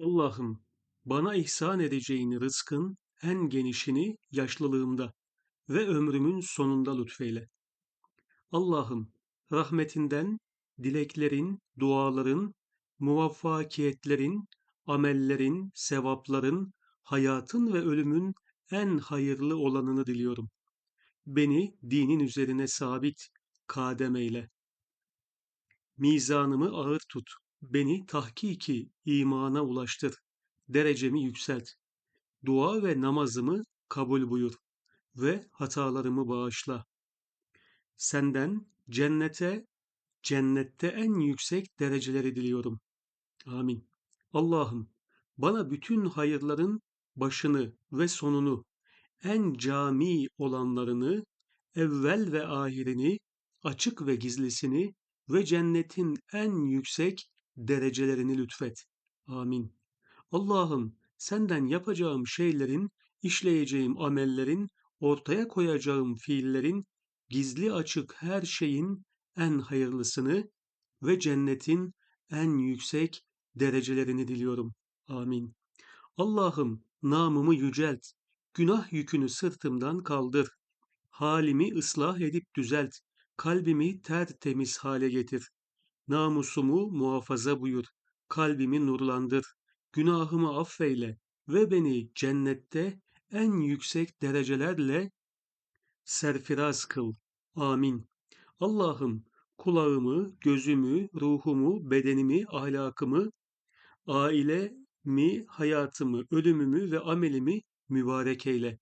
Allah'ım bana ihsan edeceğin rızkın en genişini yaşlılığımda ve ömrümün sonunda lütfeyle. Allah'ım rahmetinden dileklerin, duaların, muvaffakiyetlerin, amellerin, sevapların, hayatın ve ölümün en hayırlı olanını diliyorum. Beni dinin üzerine sabit kadem eyle. Mizanımı ağır tut. Beni tahkiki imana ulaştır. Derecemi yükselt. Dua ve namazımı kabul buyur ve hatalarımı bağışla. Senden cennete, cennette en yüksek dereceleri diliyorum. Amin. Allah'ım bana bütün hayırların başını ve sonunu, en cami olanlarını, evvel ve ahirini, açık ve gizlisini ve cennetin en yüksek derecelerini lütfet. Amin. Allah'ım senden yapacağım şeylerin, işleyeceğim amellerin, ortaya koyacağım fiillerin, gizli açık her şeyin en hayırlısını ve cennetin en yüksek derecelerini diliyorum. Amin. Allah'ım namımı yücelt, günah yükünü sırtımdan kaldır. Halimi ıslah edip düzelt, kalbimi tertemiz hale getir. Namusumu muhafaza buyur, kalbimi nurlandır, günahımı affeyle ve beni cennette en yüksek derecelerle serfiraz kıl. Amin. Allah'ım kulağımı, gözümü, ruhumu, bedenimi, ahlakımı, ailemi, hayatımı, ölümümü ve amelimi mübarek eyle.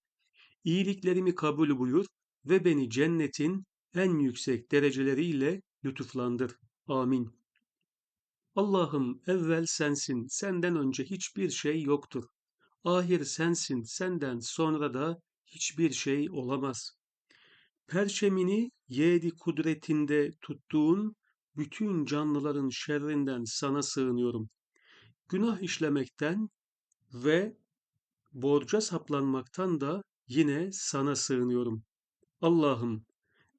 İyiliklerimi kabul buyur ve beni cennetin en yüksek dereceleriyle lütuflandır. Amin. Allah'ım evvel sensin, senden önce hiçbir şey yoktur. Ahir sensin, senden sonra da hiçbir şey olamaz. Perçemini yedi kudretinde tuttuğun bütün canlıların şerrinden sana sığınıyorum. Günah işlemekten ve borca saplanmaktan da yine sana sığınıyorum. Allah'ım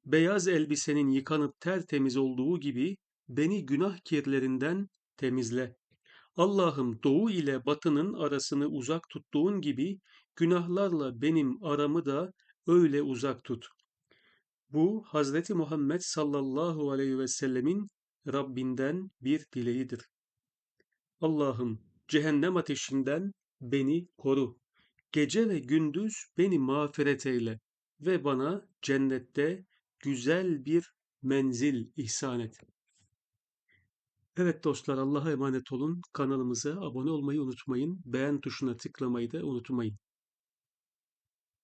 beyaz elbisenin yıkanıp tertemiz olduğu gibi beni günah kirlerinden temizle. Allah'ım doğu ile batının arasını uzak tuttuğun gibi günahlarla benim aramı da öyle uzak tut. Bu Hazreti Muhammed sallallahu aleyhi ve sellemin Rabbinden bir dileğidir. Allah'ım cehennem ateşinden beni koru. Gece ve gündüz beni mağfiret eyle ve bana cennette güzel bir menzil ihsan et. Evet dostlar Allah'a emanet olun. Kanalımıza abone olmayı unutmayın. Beğen tuşuna tıklamayı da unutmayın.